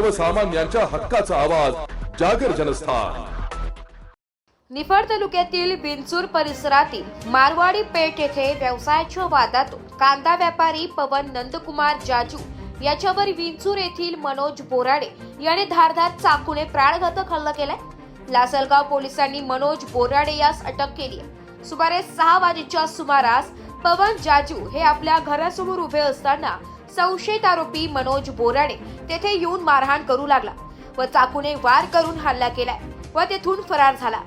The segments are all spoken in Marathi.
सर्वसामान्यांच्या हक्काचा आवाज जागर जनस्थान. निफाड तालुक्यातील बिनचूर परिसरातील मारवाडी पेठ येथे व्यवसायाच्या वादातून कांदा व्यापारी पवन नंदकुमार जाजू याच्यावर विंचूर येथील मनोज बोराडे याने धारधार चाकूने प्राणघातक हल्ला केलाय. लासलगाव पोलिसांनी मनोज बोराडे यास अटक केली आहे. सुमारे सहा वाजेच्या सुमारास पवन जाजू हे आपल्या घरासमोर उभे असताना संशयित आरोपी मनोज बोराडे तेथे येऊन मारहाण करू लागला व चाकूने वार करून हल्ला केलाय व तेथून फरार झाला.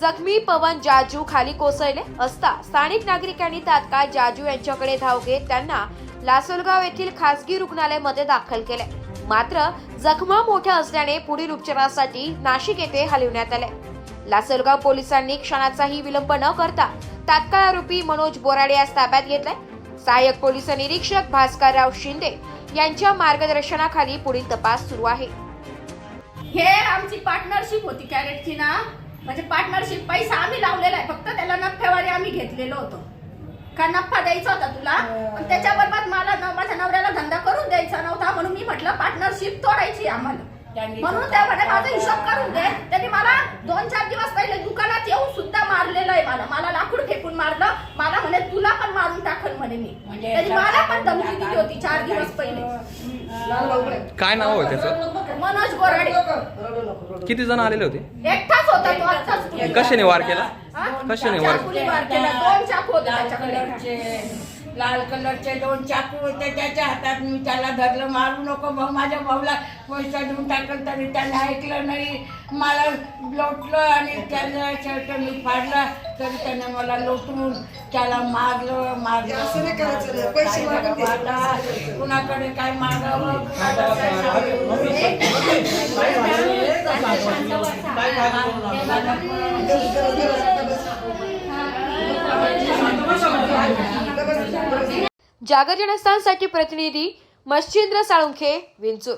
जखमी पवन जाजू खाली कोसळले असता स्थानिक नागरिकांनी तात्काळ जाजू यांच्याकडे धाव घेत त्यांना लासलगाव येथील खासगी रुग्णालयामध्ये दाखल केले मात्र जखमा मोठ्या असल्याने पुढील उपचारासाठी नाशिक येथे हलविण्यात आले लासलगाव पोलिसांनी क्षणाचाही विलंब न करता तात्काळ आरोपी मनोज बोराडे यास ताब्यात घेतलाय सहाय्यक पोलीस निरीक्षक भास्करराव शिंदे यांच्या मार्गदर्शनाखाली पुढील तपास सुरू आहे. हे आमची पार्टनरशिप होती कॅरेटची ना. म्हणजे पार्टनरशिप पैसा आम्ही लावलेला आहे. फक्त त्याला नफ्यावारी आम्ही घेतलेलो होतो. का नफा द्यायचा होता तुला? पण त्याच्याबरोबर मला न- माझ्या नवऱ्याला धंदा करून द्यायचा नव्हता. म्हणून मी म्हटलं पार्टनरशिप तोडायची आम्हाला. म्हणून त्या म्हणे माझा हिशोब करून दे. त्यांनी मला दोन चार दिवस पहिले दुकानात येऊन सुद्धा मारलेलं आहे मला मला लाकूड फेकून मारलं मला म्हणे तुला पण मारून टाकल म्हणे मी. म्हणजे त्यांनी मला पण धमकी दिली होती चार दिवस पहिले. काय नाव आहे त्याचं? मनोज बोराडे किती जण आलेले होते? एकटाच होता तो आत्ताच कशाने वार केला? हा? कशाने वार चाकूने वार केला? दोन चाकू होते त्याच्याकडे. लाल कलरचे दोन चाकू होते त्याच्या हातात मी त्याला धरलं मारू नको भाऊ माझ्या भाऊला पैसा देऊन टाकलं तरी त्याने ऐकलं नाही मला लोटलं आणि त्याला शर्ट मी फाडला तरी त्याने मला लोटून त्याला मारलं मारलं असं नाही करायचं ना, पैसे काय? कुणाकडे काय मागावं जागर जनस्थानसाठी प्रतिनिधी मच्छिंद्र साळुंखे विंचूर